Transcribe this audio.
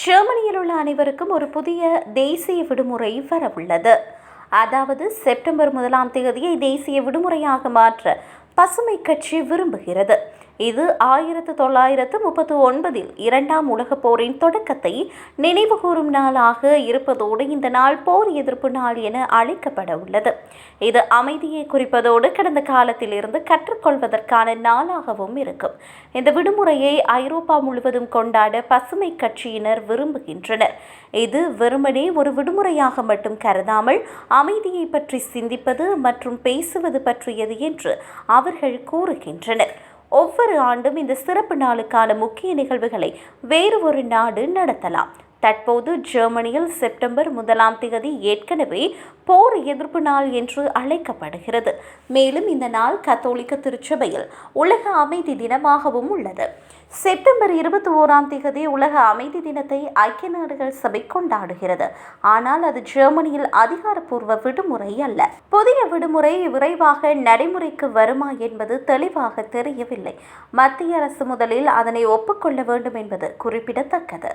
ஜெர்மனியில் உள்ள அனைவருக்கும் ஒரு புதிய தேசிய விடுமுறை வரவுள்ளது. அதாவது செப்டம்பர் முதலாம் தேதியை தேசிய விடுமுறையாக மாற்ற பசுமை கட்சி விரும்புகிறது. இது ஆயிரத்து தொள்ளாயிரத்து முப்பத்து ஒன்பதில் இரண்டாம் உலகப் போரின் தொடக்கத்தை நினைவுகூரும் நாளாக இருப்பதோடு இந்த நாள் போர் எதிர்ப்பு நாள் என அழைக்கப்பட உள்ளது. இது அமைதியை குறிப்பதோடு கடந்த காலத்திலிருந்து கற்றுக்கொள்வதற்கான நாளாகவும் இருக்கும். இந்த விடுமுறையை ஐரோப்பா முழுவதும் கொண்டாட பசுமை கட்சியினர் விரும்புகின்றனர். இது வெறுமனே ஒரு விடுமுறையாக மட்டும் கருதாமல் அமைதியை பற்றி சிந்திப்பது மற்றும் பேசுவது பற்றியது என்று அவர்கள் கூறுகின்றனர். ஒவ்வொரு ஆண்டும் இந்த சிறப்பு நாளுக்கான முக்கிய நிகழ்வுகளை வேறு ஒரு நாடு நடத்தலாம். தற்போது ஜெர்மனியில் செப்டம்பர் முதலாம் தேதி ஏற்கனவே போர் எதிர்ப்பு நாள் என்று அழைக்கப்படுகிறது. மேலும் இந்த நாள் கத்தோலிக்க திருச்சபையில் உலக அமைதி தினமாகவும் உள்ளது. செப்டம்பர் இருபத்தி ஓராம் தேதி உலக அமைதி தினத்தை ஐக்கிய நாடுகள் சபை கொண்டாடுகிறது. ஆனால் அது ஜெர்மனியில் அதிகாரப்பூர்வ விடுமுறை அல்ல. புதிய விடுமுறை விரைவாக நடைமுறைக்கு வருமா என்பது தெளிவாக தெரியவில்லை. மத்திய அரசு முதலில் அதனை ஒப்புக்கொள்ள வேண்டும் என்பது குறிப்பிடத்தக்கது.